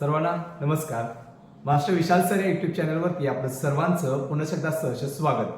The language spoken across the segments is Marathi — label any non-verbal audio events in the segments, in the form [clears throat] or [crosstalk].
सर्वांना नमस्कार. मास्टर विशाल सर या युट्यूब चॅनलवरती आपलं सर्वांचं पुन्हा एकदा सहर्ष स्वागत.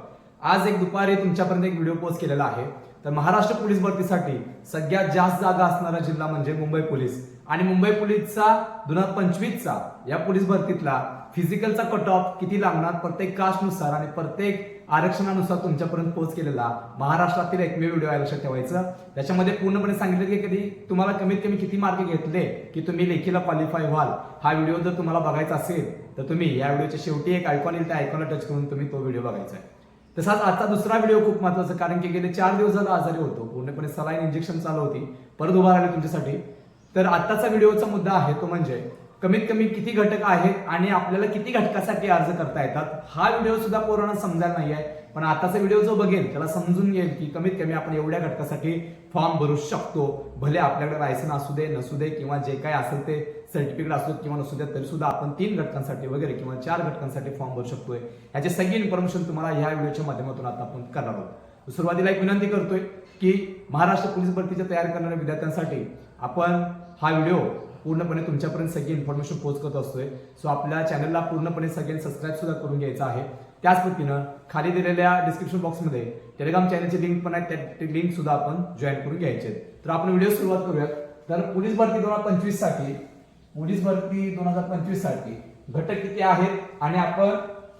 आज एक दुपारी तुमच्यापर्यंत एक व्हिडिओ पोस्ट केलेला आहे. तर महाराष्ट्र पोलीस भरतीसाठी सगळ्यात जास्त जागा असणारा जिल्हा म्हणजे मुंबई पोलीस. आणि मुंबई पोलीसचा दोन हजार पंचवीसचा या पोलीस भरतीतला फिजिकलचा कट ऑफ किती लागणार? प्रत्येक कास्टनुसार आणि प्रत्येक आरक्षणानुसार तुमच्यापर्यंत पोहोच केलेला महाराष्ट्रातील एकमेव व्हिडिओ आहे लक्षात ठेवायचं. त्याच्यामध्ये पूर्णपणे सांगितलं की कधी? तुम्हाला कमीत कमी किती मार्क घेतले की तुम्ही लेखीला क्वालिफाय व्हाल? हा व्हिडिओ जर तुम्हाला बघायचा असेल तर तुम्ही या व्हिडिओच्या शेवटी एक आयकॉन येईल त्या आयकॉनला टच करून तुम्ही तो व्हिडिओ बघायचा आहे. तसाच आजचा दुसरा व्हिडिओ खूप महत्त्वाचा कारण की गेले चार दिवस झाला आजारी होतो. पूर्णपणे सलाईन इंजेक्शन चालू होती. परत उभा राहिले तुमच्यासाठी. तर आत्ताचा व्हिडिओचा मुद्दा आहे तो म्हणजे कमीत कमी किती घटक आहेत आणि आपल्याला किती घटकासाठी अर्ज करता येतात? हा व्हिडिओ सुद्धा कोरोना समजायला नाही आहे. पण आताचा व्हिडिओ जो बघेल त्याला समजून घेईल की कमीत कमी आपण एवढ्या घटकासाठी फॉर्म भरू शकतो. भले आपल्याकडे लायसन असू दे नसू दे किंवा जे काय असेल ते सर्टिफिकेट असू किंवा नसू दे तरी सुद्धा आपण तीन घटकांसाठी वगैरे किंवा चार घटकांसाठी फॉर्म भरू शकतोय. याची सगळी इन्फॉर्मेशन तुम्हाला ह्या व्हिडिओच्या माध्यमातून आता आपण करणार आहोत. सुरुवातीला एक विनंती करतोय की महाराष्ट्र पोलीस भरतीच्या तयार करणाऱ्या विद्यार्थ्यांसाठी आपण हा व्हिडिओ पूर्णपणे तुमच्यापर्यंत सगळी इन्फॉर्मेशन पोहोच करत असतोय. सो आपल्या चॅनलला पूर्णपणे सगळ्यांनी सबस्क्राईब सुद्धा करून घ्यायचं आहे. त्याच पद्धतीनं खाली दिलेल्या डिस्क्रिप्शन बॉक्समध्ये टेलिग्राम चॅनलची लिंक पण आहे त्या लिंक सुद्धा आपण जॉईन करून घ्यायचे तर आपण व्हिडिओ सुरुवात करूयात. तर पोलीस भरती दोन हजार पंचवीससाठी पोलीस भरती दोन हजार पंचवीससाठी घटक किती आहेत आणि आपण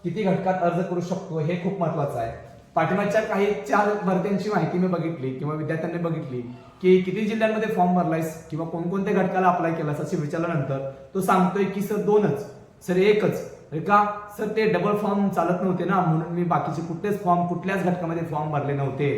किती घटकात अर्ज करू शकतो हे खूप महत्वाचं आहे. पाठिंबाच्या काही चार भरत्यांची माहिती मी बघितली किंवा विद्यार्थ्यांनी बघितली की किती जिल्ह्यांमध्ये फॉर्म भरलायस किंवा कोणकोणत्या घटकाला अप्लाय केलास असे विचारल्यानंतर तो सांगतोय की सर दोनच सर एकच. अरे का? सर ते डबल फॉर्म चालत नव्हते ना म्हणून मी बाकीचे कुठलेच फॉर्म कुठल्याच घटकामध्ये फॉर्म भरले नव्हते.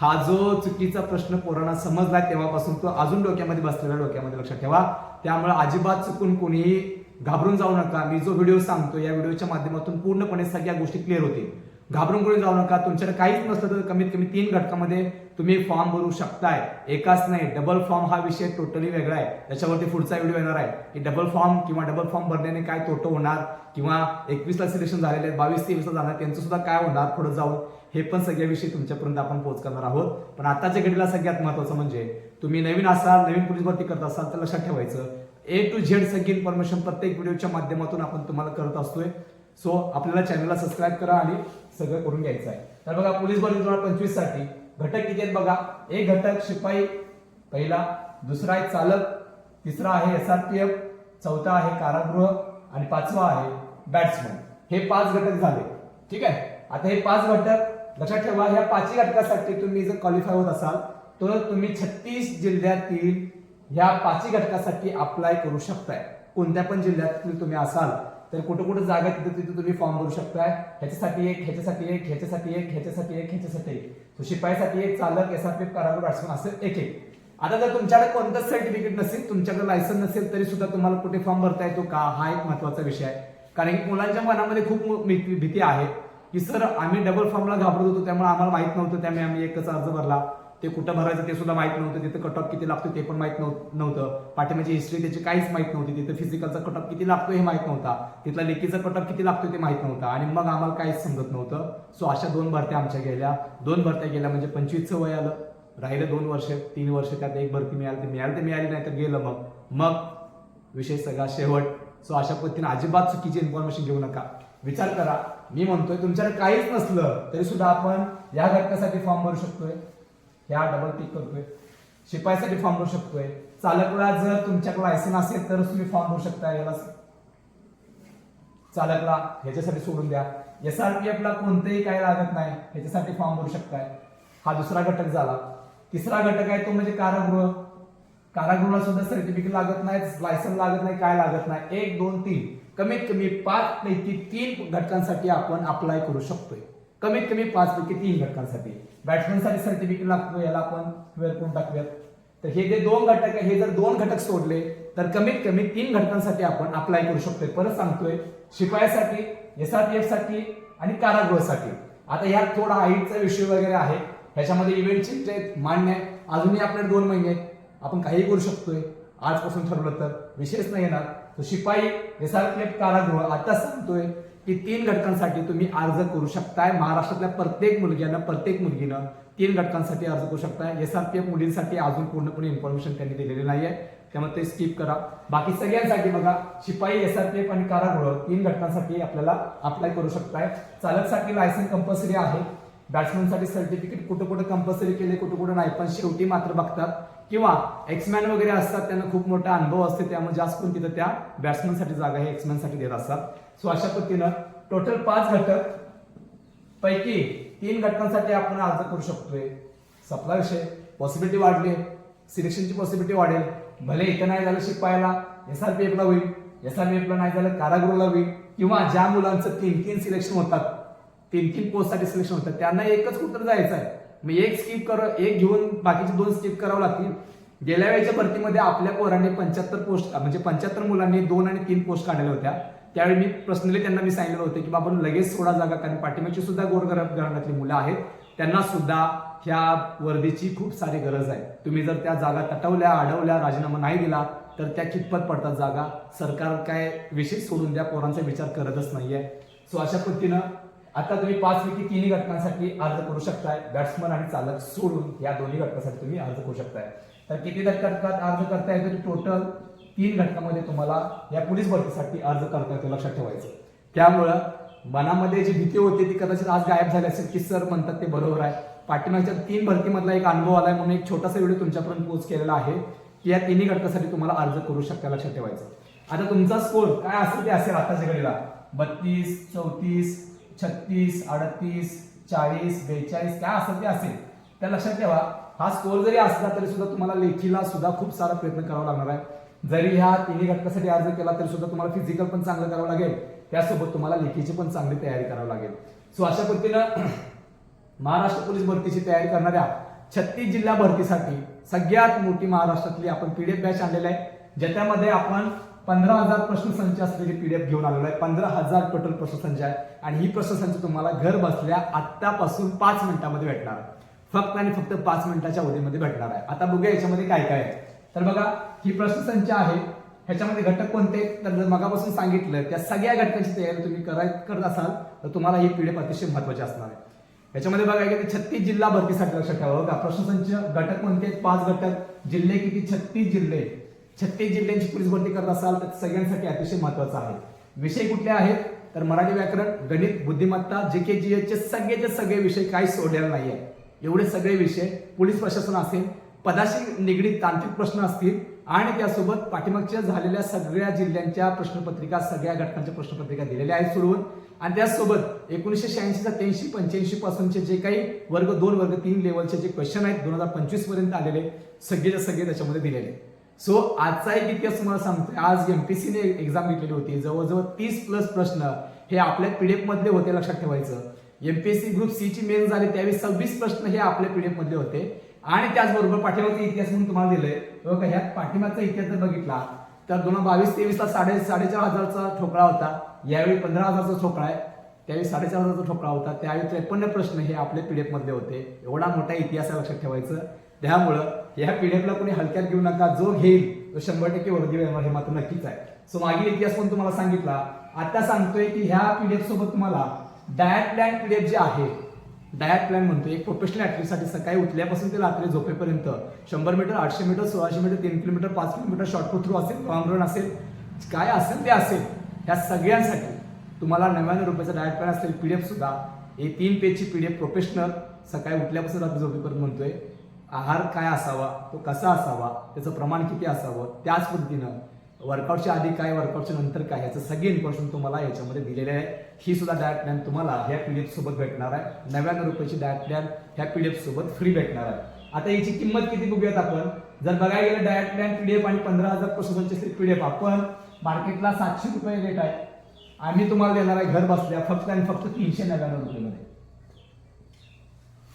हा जो चुकीचा प्रश्न पोरांना समजला तेव्हापासून तो अजून डोक्यामध्ये बसलेला डोक्यामध्ये लक्षात ठेवा. त्यामुळे अजिबात चुकून कोणीही घाबरून जाऊ नका. मी जो व्हिडिओ सांगतो या व्हिडिओच्या माध्यमातून पूर्णपणे सगळ्या गोष्टी क्लिअर होतील. घाबरून कोणी जाऊ नका. तुमच्याकडे काहीच नसलं तर कमीत कमी तीन घटकामध्ये तुम्ही फॉर्म भरू शकताय. एकाच नाही डबल फॉर्म हा विषय टोटली वेगळा आहे. त्याच्यावरती पुढचा व्हिडिओ येणार आहे. की डबल फॉर्म किंवा डबल फॉर्म भरण्याने काय तोटं होणार? किंवा एकवीसला सिलेक्शन झालेले आहेत बावीस तेवीसला जाणार त्यांचं सुद्धा काय होणार? पुढे जाऊन हे पण सगळ्या विषय तुमच्यापर्यंत आपण पोहोच करणार आहोत. पण आताच्या घडीला सगळ्यात महत्वाचं म्हणजे तुम्ही नवीन असाल नवीन पोलीस भरती करत असाल तर लक्षात ठेवायचं. ए टू झेड सगळी इन्फॉर्मेशन प्रत्येक व्हिडिओच्या माध्यमातून आपण तुम्हाला करत असतोय. सो आपल्याला चॅनलला सबस्क्राईब करा आणि सगळं करून घ्यायचं आहे. तर बघा पोलीस भरती दोन हजार पंचवीससाठी घटक किती आहेत बघा? एक घटक शिपाई पहिला दुसरा आहे चालक तिसरा आहे एस आर पी एफ चौथा आहे कारागृह आणि पाचवा आहे बॅट्समन हे पाच घटक झाले. ठीक आहे? आता हे पाच घटक लक्षात ठेवा ह्या पाचही घटकासाठी तुम्ही जर क्वालिफाय होत असाल तर तुम्ही छत्तीस जिल्ह्यातील ह्या पाचही घटकासाठी अप्लाय करू शकताय. कोणत्या पण जिल्ह्यातील तुम्ही असाल तर कुठं कुठं जागा तिथे तिथे तुम्ही फॉर्म भरू शकताय. ह्याच्यासाठी एक ह्याच्यासाठी एक ह्याच्यासाठी एक ह्याच्यासाठी एक ह्याच्यासाठी एक. तो शिपाईसाठी एक चालक एसआरपीएफ कारागृह बॅट्समन असं एक एक. आता जर तुमच्याकडे कोणतंच सर्टिफिकेट नसेल तुमच्याकडे लायसन नसेल तरी सुद्धा तुम्हाला कुठे फॉर्म भरता येतो का? हा एक महत्त्वाचा विषय आहे. कारण की मुलांच्या मनामध्ये खूप भीती भीती आहे की सर आम्ही डबल फॉर्मला घाबरत होतो त्यामुळे आम्हाला माहीत नव्हतं त्यामुळे आम्ही एकच अर्ज भरला. ते कुठं भरायचं ते सुद्धा माहीत नव्हतं. तिथं कट ऑफ किती लागतो ते पण माहीत नव्हतं. पाठिंब्याची हिस्ट्री त्याची काहीच माहीत नव्हती. तिथं फिजिकलचा कट ऑफ किती लागतो हे माहीत नव्हता. तिथला लेखीचा कट ऑफ किती लागतो ते माहीत नव्हता. आणि मग आम्हाला काहीच समजत नव्हतं. सो अशा दोन भरत्या आमच्या गेल्या. दोन भरत्या गेल्या म्हणजे पंचवीसचं वय आलं. राहिलं दोन वर्ष तीन वर्ष त्यात एक भरती मिळाली ते मिळाली तर मिळाली नाही तर गेलं मग. मग विषय सगळा शेवट. सो अशा पद्धतीने अजिबात चुकीची इन्फॉर्मेशन घेऊ नका. विचार करा. मी म्हणतोय तुमच्याकडे काहीच नसलं तरी सुद्धा आपण या घटकासाठी फॉर्म भरू शकतोय. ह्या डबल पिक करतोय. शिपाईसाठी फॉर्म भरू शकतोय. चालकला जर तुमच्याकडे लायसन असेल तर तुम्ही फॉर्म भरू शकता याला. चालकला ह्याच्यासाठी सोडून द्या. एस आर पी एफला कोणतंही काही लागत नाही ह्याच्यासाठी फॉर्म भरू शकताय. हा दुसरा घटक झाला. तिसरा घटक आहे तो म्हणजे कारागृह. कारागृहाला सुद्धा सर्टिफिकेट लागत नाही लायसन लागत नाही काय लागत नाही. एक दोन तीन. कमीत कमी पाच पैकी तीन घटकांसाठी आपण अप्लाय करू शकतोय. कमीत कमी पाच पैकी तीन घटकांसाठी. बॅट्समनसाठी सर्टिफिकेट लागतो याला आपण वेळ करून टाकूयात तर हे जे दोन घटक आहे हे जर दोन घटक सोडले तर कमीत कमी तीन घटकांसाठी आपण अप्लाय करू शकतोय. परत सांगतोय शिपायासाठी एफसाठी आणि कारागृहासाठी. आता यात थोडा हाईटचा विषय वगैरे आहे. ह्याच्यामध्ये इव्हेंटची मान्य आहे. अजूनही आपल्याला दोन महिने आहेत. आपण काही करू शकतोय. आजपासून ठरवलं तर. विशेष नाही येणार. तो शिपाई एस आर प्लेट कारागृह आता सांगतोय की तीन घटकांसाठी तुम्ही अर्ज करू शकताय. महाराष्ट्रातल्या प्रत्येक मुलग्यानं प्रत्येक मुलगीनं तीन घटकांसाठी अर्ज करू शकताय. एस आर के मुलींसाठी अजून पूर्णपणे इन्फॉर्मेशन त्यांनी दिलेली नाहीये. त्यामुळे ते स्किप करा. बाकी सगळ्यांसाठी बघा शिपाई एस आर के एफ आणि कारागृह तीन घटकांसाठी आपल्याला अप्लाय करू शकताय. चालकसाठी लायसन्स कंपल्सरी आहे. बॅट्समनसाठी सर्टिफिकेट कुठं कुठं कंपल्सरी केले कुठं कुठं नाही. पण शेवटी मात्र बघतात. किंवा एक्समॅन वगैरे असतात त्यांना खूप मोठा अनुभव असते त्यामुळे जास्त करून तिथं त्या बॅट्समनसाठी जागा हे एक्समॅनसाठी देत असतात. सो अशा पद्धतीनं टोटल पाच घटक पैकी तीन घटकांसाठी आपण अर्ज करू शकतोय. सपला विषय. पॉसिबिलिटी वाढली. सिलेक्शनची पॉसिबिलिटी वाढेल. भले इथं नाही झालं शिकवायला एस आर पी एफला होईल. एस आर पी एफला नाही झालं कारागृहला होईल. किंवा ज्या मुलांचं तीन तीन सिलेक्शन होतात तीन तीन पोस्टसाठी सिलेक्शन होतं. त्यांना एकच कुठं जायचं आहे मग एक स्किप कर एक घेऊन बाकीचे दोन स्किप करावं लागतील. गेल्या वेळेच्या भरतीमध्ये आपल्या पोरांनी पंच्याहत्तर पोस्ट म्हणजे पंच्याहत्तर मुलांनी दोन आणि तीन पोस्ट काढलेल्या होत्या. त्यावेळी मी पर्सनली त्यांना मी सांगितलं होतं की बाबा लगेच सोडा जागा कारण पाठिंबाची सुद्धा गोरगरब घराण्यातली मुलं आहेत. त्यांना सुद्धा ह्या वर्दीची खूप सारी गरज आहे. तुम्ही जर त्या जागा तटवल्या अडवल्या राजीनामा नाही दिला तर त्या कितपत पडतात जागा? सरकार काय विशेष सोडून द्या? पोरांचा विचार करतच नाहीये. सो अशा पद्धतीनं आता तुम्ही पाच पैकी तिन्ही घटकांसाठी अर्ज करू शकताय. बॅट्समन आणि चालक सोडून या दोन्ही घटकासाठी तुम्ही अर्ज करू शकताय. तर किती घटकात अर्ज करता येतो टोटल तीन घटकामध्ये तुम्हाला या पोलीस भरतीसाठी अर्ज करता येतो लक्षात ठेवायचं. त्यामुळं मनामध्ये जी भीती होती ती कदाचित आज गायब झाली असेल की सर म्हणतात ते बरोबर आहे. पाठीमागच्या तीन भरतीमधला एक अनुभव आलाय म्हणून एक छोटासा व्हिडिओ तुमच्यापर्यंत पोच केलेला आहे की या तिन्ही घटकासाठी तुम्हाला अर्ज करू शकता लक्षात ठेवायचं. आता तुमचा स्कोर काय असेल ते असेल आताच्या घडीला? बत्तीस चौतीस छत्तीस अडतीस चाळीस बेचाळीस काय असेल ते असेल. त्या लक्षात ठेवा हा स्कोर जरी असला तरी सुद्धा तुम्हाला लेखीला सुद्धा खूप सारा प्रयत्न करावा लागणार आहे. जरी ह्या तिन्ही घटकासाठी अर्ज केला तरी सुद्धा तुम्हाला फिजिकल पण चांगलं करावं लागेल. त्यासोबत तुम्हाला लेखीची पण चांगली तयारी करावी लागेल. सो अशा पद्धतीनं [clears throat] महाराष्ट्र पोलीस भरतीची तयारी करणाऱ्या छत्तीस जिल्हा भरतीसाठी सगळ्यात मोठी महाराष्ट्रातली आपण पीडीएफ बॅच आणलेला आहे. ज्याच्यामध्ये आपण पंधरा हजार प्रश्नसंच असलेली पीडीएफ घेऊन आलेलो आहे. पंधरा हजार टोटल प्रश्नसंच आहे. आणि ही प्रश्नसंच तुम्हाला घर बसल्या आत्तापासून पाच मिनिटांमध्ये भेटणार. आहे फक्त आणि फक्त पाच मिनिटाच्या अवधीमध्ये भेटणार आहे. आता बघूया याच्यामध्ये काय काय आहे. तर बघा ही प्रश्नसंच आहे. ह्याच्यामध्ये घटक कोणते? तर जर मगापासून सांगितलं त्या सगळ्या घटकांची तयारी तुम्ही कराय करत असाल तर तुम्हाला ही पीडीएफ अतिशय महत्वाची असणार आहे. याच्यामध्ये बघा की छत्तीस जिल्हा भरतीसाठी लक्षात ठेवा. बघा प्रश्नसंच घटक कोणते आहेत? पाच घटक. जिल्हे किती? छत्तीस जिल्हे. छत्तीस जिल्ह्यांची पोलीस भरती करत असाल तर सगळ्यांसाठी अतिशय महत्वाचं आहे. विषय कुठले आहेत? तर मराठी व्याकरण गणित बुद्धिमत्ता जे के जी चे सगळेचे सगळे विषय काही सोडलेले आहे एवढे सगळे विषय पोलीस प्रशासन असेल पदाशी निगडीत तांत्रिक प्रश्न असतील आणि त्यासोबत पाठीमागच्या झालेल्या सगळ्या जिल्ह्यांच्या प्रश्नपत्रिका सगळ्या घटकांच्या प्रश्नपत्रिका दिलेल्या आहेत सोडवून. आणि त्याचसोबत एकोणीसशे शहाऐंशी त्याऐंशी पंच्याऐंशी पासूनचे जे काही वर्ग दोन वर्ग तीन लेवलचे जे क्वेश्चन आहेत दोन हजार पंचवीसपर्यंत आलेले सगळेच्या सगळे त्याच्यामध्ये दिलेले. सो आजचा एक इतिहास तुम्हाला सांगतोय. आज एमपीसीने एक्झाम घेतलेली होती. जवळजवळ तीस प्लस प्रश्न हे आपल्या पीडीएफ मधले होते लक्षात ठेवायचं. एमपीएससी ग्रुप सी ची मेन झाली त्यावेळी सव्वीस प्रश्न हे आपल्या पीडीएफ मधले होते. आणि त्याचबरोबर पाठीमागचा इतिहास म्हणून तुम्हाला दिलंय. हो बघा ह्यात पाठीमागचा इतिहास जर बघितला तर दोन हजार बावीस तेवीस ला साडे साडेचार हजारचा ठोकळा होता. यावेळी पंधरा हजारचा ठोकळा आहे. त्यावेळी साडेचार हजारचा ठोकळा होता. त्यावेळी त्रेपन्न प्रश्न हे आपले पीडीएफ मधले होते. एवढा मोठा इतिहास आहे लक्षात ठेवायचं. त्यामुळं या पीडीएफला कोणी हलक्यात घेऊ नका जो घेईल तो शंभर टक्के वर्दी येणार हे मात्र नक्कीच आहे. सो मागील इतिहास पण तुम्हाला सांगितला. आता सांगतोय की ह्या पीडीएफ सोबत तुम्हाला डायट प्लॅन पीडीएफ जे आहे डायट प्लॅन म्हणतो एक प्रोफेशनल ऍथलीटसाठी सकाळी उठल्यापासून ते रात्री झोपेपर्यंत शंभर मीटर आठशे मीटर सोळाशे मीटर तीन किलोमीटर पाच किलोमीटर शॉर्टपुट थ्रू असेल लॉंग रन असेल काय असेल ते असेल ह्या सगळ्यांसाठी तुम्हाला नव्याण्णव रुपयाचा डायट प्लॅन असेल पीडीएफ सुद्धा हे तीन पेजची पीडीएफ प्रोफेशनल सकाळी उठल्यापासून रात्री झोपेपर्यंत म्हणतोय. आहार काय असावा तो कसा असावा त्याचं प्रमाण किती असावं त्याच पद्धतीनं वर्कआउटच्या आधी काय वर्कआउटच्या नंतर काय याचं सगळी इन्फॉर्मेशन तुम्हाला याच्यामध्ये दिलेले आहे. ही सुद्धा डायट प्लॅन तुम्हाला ह्या पी डी सोबत भेटणार आहे. नव्याण्णव रुपयाची डायट प्लॅन ह्या पी डी सोबत फ्री भेटणार आहे. आता याची किंमत किती बघूयात आपण? जर बघायला गेलं डायट प्लॅन पीडीएफ आणि पंधरा हजार प्रसंगांचे पीडीएफ आपण मार्केटला सातशे रुपये रेट आहे. आम्ही तुम्हाला देणार आहे घर बसल्या फक्त आणि फक्त तीनशे नव्याण्णव रुपयेमध्ये.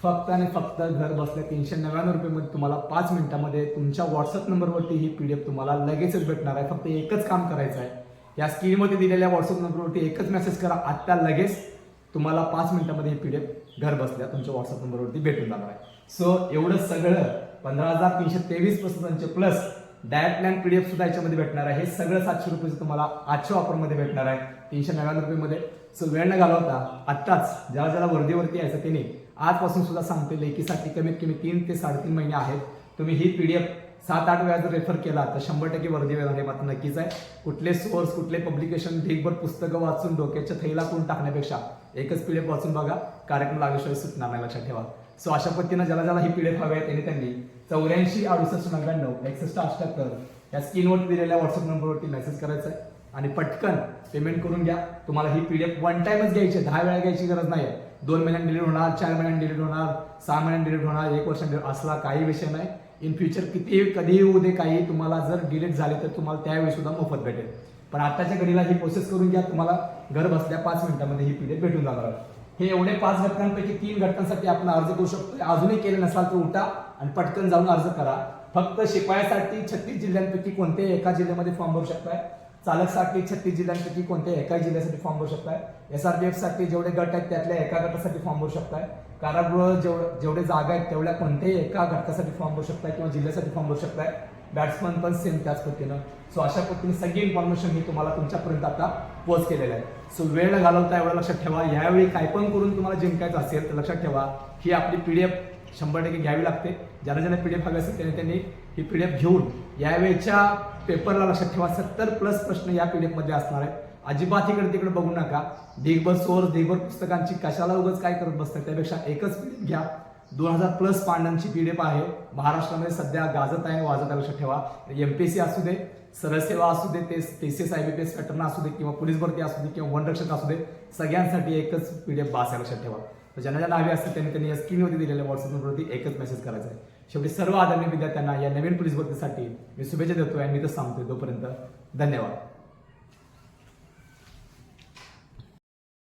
फक्त आणि फक्त घर बसल्या तीनशे नव्याण्णव रुपयेमध्ये तुम्हाला पाच मिनिटामध्ये तुमच्या व्हॉट्सअप नंबरवरती ही पी डी एफ तुम्हाला लगेचच भेटणार आहे. फक्त एकच काम करायचं आहे. या स्क्रीनमध्ये दिलेल्या व्हॉट्सअप नंबरवरती एकच मेसेज करा. आत्ता लगेच तुम्हाला पाच मिनिटामध्ये ही एफ घर बसल्या तुमच्या व्हॉट्सअप नंबरवरती भेटून जाणार आहे. सो एवढं सगळं पंधरा हजार तीनशे तेवीस प्रश्नांचे प्लस डायट प्लॅन एफ सुद्धा याच्यामध्ये भेटणार आहे. हे सगळं सातशे रुपयेचं तुम्हाला आजच्या ऑफरमध्ये भेटणार आहे. तीनशे नव्याण्णव रुपयेमध्ये. सो वेळ न घालवता आत्ताच ज्याला ज्याला वर्दीवरती यायचं त्याने आजपासून सुद्धा सांगते लेखीसाठी कमीत कमी तीन ते साडेतीन महिने आहेत. तुम्ही ही पी डी एफ सात आठ वेळा जर रेफर केला तर शंभर टक्के वर्दी मिळणार हे मात्र नक्कीच आहे. कुठले सोर्स कुठले पब्लिकेशन ढीकभर पुस्तकं वाचून डोक्याच्या थैला करून टाकण्यापेक्षा एकच पी डी एफ वाचून बघा कार्यक्रम लागल्याशिवाय सुटणार नाही लक्षात ठेवा. सो अशा पद्धतीनं ज्याला ज्याला ही पी एफ हवी आहे त्यांनी त्यांनी चौऱ्याऐंशी अडुसष्ट नव्याण्णव एकसष्ट अठ्याहत्तर या स्क्रीनवरती दिलेल्या व्हॉट्सअप नंबरवरती मेसेज करायचा आहे. आणि पटकन पेमेंट करून घ्या. तुम्हाला ही पी डी एफ वन टाइमच घ्यायची आहे, दहा वेळा घ्यायची गरज नाही आहे दोन महिन्यात डिलीट होणार चार महिन्यात डिलीट होणार सहा महिन्यात डिलीट होणार एक वर्षात असला काही विषय नाही. इन फ्युचर किती कधीही होऊ दे काही तुम्हाला जर डिलीट झाले तर तुम्हाला त्यावेळी सुद्धा मोफत भेटेल. पण आताच्या घडीला ही प्रोसेस करून घ्या. तुम्हाला घर बसल्या पाच मिनिटांमध्ये ही पीडीएफ भेटून जाणार हे एवढे पाच घटकांपैकी तीन घटकांसाठी आपण अर्ज करू शकतो अजूनही केले नसाल तर उठा आणि पटकन जाऊन अर्ज करा. फक्त शिपायासाठी छत्तीस जिल्ह्यांपैकी कोणत्याही एका जिल्ह्यामध्ये फॉर्म भरू शकताय. चालकसाठी छत्तीस जिल्ह्यांपैकी कोणत्याही एका जिल्ह्यासाठी फॉर्म भरू शकताय? एसआरपीएफसाठी जेवढे गट आहेत त्यातल्या एका गटासाठी फॉर्म भरू शकताय. कारागृह जेव जेवढे जागा आहेत तेवढ्या कोणत्याही एका घटकासाठी फॉर्म भरू शकताय किंवा जिल्ह्यासाठी फॉर्म भरू शकताय. बॅट्समन पण सेम त्याच पद्धतीनं. सो अशा पद्धतीने सगळी इन्फॉर्मेशन मी तुम्हाला तुमच्यापर्यंत आता पोच केलेलं आहे. सो वेळ न घालवता एवढं लक्षात ठेवा. यावेळी काय पण करून तुम्हाला जिंकायचं असेल तर लक्षात ठेवा. ही आपली पी डी एफ शंभर टक्के घ्यावी लागते. ज्यांना ज्यांना एफ हवी असेल त्यांनी त्यांनी ही पी डी एफ घेऊन यावेळच्या पेपरला लक्षात ठेवा. सत्तर प्लस प्रश्न या पीडीएफमध्ये असणार आहे अजिबात इकडे तिकडे बघू नका. दिगभर सोर्स दिगभर पुस्तकांची कशाला उगाच काय करत बसतात? त्यापेक्षा एकच पीडीएफ घ्या. दोन हजार प्लस पांडांची एफ आहे. महाराष्ट्रामध्ये सध्या गाजत आहे वाजत आहे लक्षात ठेवा. एम पी सी असू दे सरसेवा असू दे ते पी एस पॅटर्न असू दे किंवा पोलीस भरती असू दे किंवा वनरक्षक असू दे सगळ्यांसाठी एकच पी डी बास आहे लक्षात ठेवा. तर ज्यांना ज्यांना हवे असतील त्यांनी त्यांनी या स्क्रीनवरती दिलेल्या व्हॉट्सअपवरती एकच मेसेज करायचा आहे. शेवटी सर्व आदरणीय विद्यार्थ्यांना या नवीन पोलीस भरतीसाठी मी शुभेच्छा देतोय आणि मी तर सांगतोय तोपर्यंत धन्यवाद.